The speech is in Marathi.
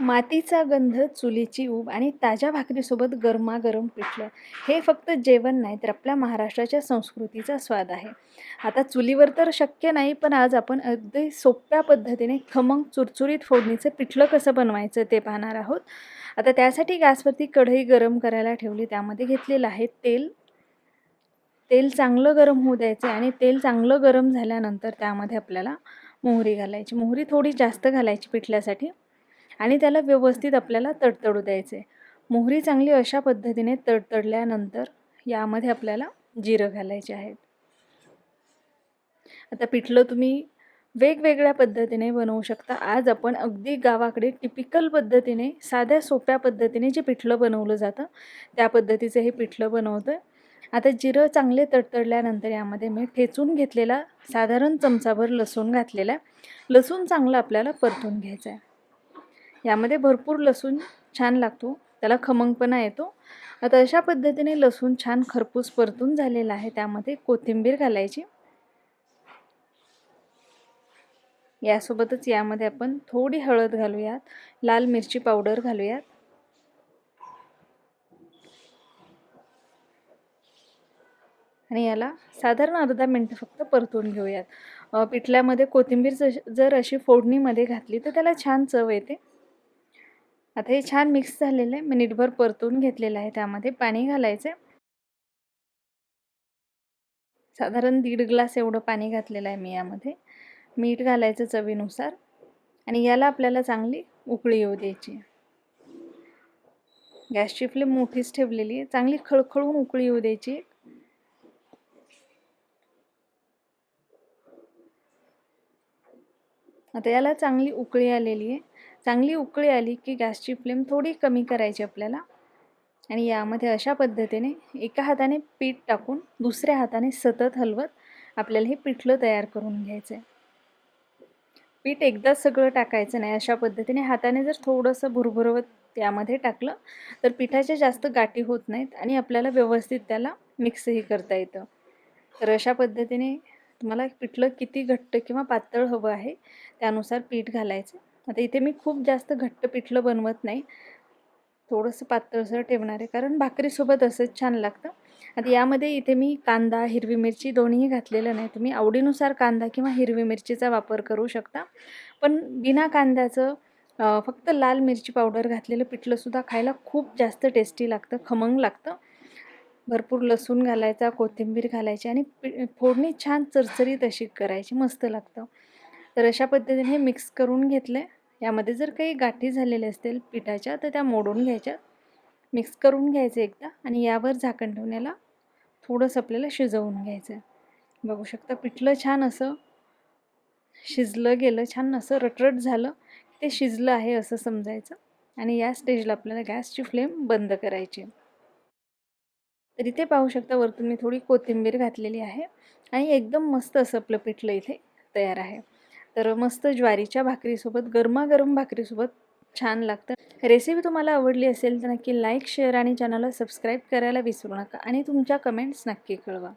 मातीचा गंध चुलीची ऊब आणि ताज्या भाकरीसोबत गरमागरम पिठलं. हे फक्त जेवण नाही तर आपल्या महाराष्ट्राच्या संस्कृतीचा स्वाद आहे. आता चुलीवर तर शक्य नाही पण आज आपण अगदी सोप्या पद्धतीने खमंग चुरचुरीत फोडणीचं पिठलं कसं बनवायचं ते पाहणार आहोत. आता त्यासाठी गॅसवरती कढई गरम करायला ठेवली त्यामध्ये घेतलेलं आहे तेल. तेल चांगलं गरम होऊ द्यायचं आणि तेल चांगलं गरम झाल्यानंतर त्यामध्ये आपल्याला मोहरी घालायची. मोहरी थोडी जास्त घालायची पिठल्यासाठी. आणि त्याला व्यवस्थित आपल्याला तडतडू द्यायचे. मोहरी चांगली अशा पद्धतीने तडतडल्यानंतर यामध्ये आपल्याला जिरं घालायचे आहेत. आता पिठलं तुम्ही वेगवेगळ्या पद्धतीने बनवू शकता. आज आपण अगदी गावाकडे टिपिकल पद्धतीने साध्या सोप्या पद्धतीने जे पिठलं बनवलं जातं त्या पद्धतीचं हे पिठलं बनवतं आहे आता जिरं चांगले तडतडल्यानंतर यामध्ये मी ठेचून घेतलेला साधारण चमचाभर लसूण घातलेला आहे. लसूण चांगलं आपल्याला परतून घ्यायचं आहे. यामध्ये भरपूर लसूण छान लागतो. त्याला खमंगपणा येतो. आता अशा पद्धतीने लसूण छान खरपूस परतून झालेला आहे. त्यामध्ये कोथिंबीर घालायची. यासोबतच यामध्ये आपण थोडी हळद घालूयात. लाल मिरची पावडर घालूयात. आणि याला साधारण अर्धा मिनटं फक्त परतून घेऊयात. पिठल्यामध्ये कोथिंबीर जर अशी फोडणीमध्ये घातली तर त्याला छान चव येते. आता हे छान मिक्स झालेलं आहे. मिनिटभर परतून घेतलेलं आहे त्यामध्ये. पाणी घालायचं साधारण दीड ग्लास एवढं पाणी घातलेलं आहे मी यामध्ये. मीठ घालायचं चवीनुसार. आणि याला आपल्याला चांगली उकळी येऊ द्यायची गॅसची फ्लेम मोठीच ठेवलेली आहे. चांगली खळखळून उकळी येऊ द्यायची आता याला चांगली उकळी आलेली आहे. चांगली उकळी आली की गॅसची फ्लेम थोडी कमी करायची आपल्याला. आणि यामध्ये अशा पद्धतीने एका हाताने पीठ टाकून दुसऱ्या हाताने सतत हलवत आपल्याला हे पिठलं तयार करून घ्यायचं आहे पीठ एकदाच सगळं टाकायचं नाही अशा पद्धतीने हाताने जर थोडंसं भुरभुरवत त्यामध्ये टाकलं तर पिठाच्या जास्त गाठी होत नाहीत आणि आपल्याला व्यवस्थित त्याला मिक्सही करता येतं. तर अशा पद्धतीने तुम्हाला पिठलं किती घट्ट किंवा पातळ हवं आहे त्यानुसार पीठ घालायचं. आता इथे मी खूप जास्त घट्ट पिठलं बनवत नाही. थोडंसं पातळसर ठेवणार आहे कारण भाकरीसोबत असंच छान लागतं. आता यामध्ये इथे मी कांदा हिरवी मिरची दोन्हीही घातलेलं नाही. तुम्ही आवडीनुसार कांदा किंवा हिरवी मिरचीचा वापर करू शकता. पण बिना कांद्याचं फक्त लाल मिरची पावडर घातलेलं पिठलंसुद्धा खायला खूप जास्त टेस्टी लागतं खमंग लागतं. भरपूर लसूण घालायचा कोथिंबीर घालायची आणि पि फोडणी छान चरचरीत अशी करायची मस्त लागतं. तर अशा पद्धतीने हे मिक्स करून घेतलं आहे यामध्ये जर काही गाठी झालेल्या असतील पिठाच्या तर त्या मोडून घ्यायच्या. मिक्स करून घ्यायचं एकदा आणि यावर झाकण ठेवण्याला थोडंसं आपल्याला शिजवून घ्यायचं बघू शकता पिठलं छान असं शिजलं गेलं छान असं रटरट झालं ते शिजलं आहे असं समजायचं. आणि या स्टेजला आपल्याला गॅसची फ्लेम बंद करायची तर इथे पाहू शकता वरतून मी थोडी कोथिंबीर घातलेली आहे आणि एकदम मस्त असं आपलं पिठलं इथे तयार आहे. तर मस्त ज्वारीच्या भाकरीसोबत गरमागरम भाकरीसोबत छान लागतं. रेसिपी तुम्हाला आवडली असेल तर नक्की लाईक शेअर आणि चॅनलला सबस्क्राईब करायला विसरू नका. आणि तुमच्या कमेंट्स नक्की कळवा.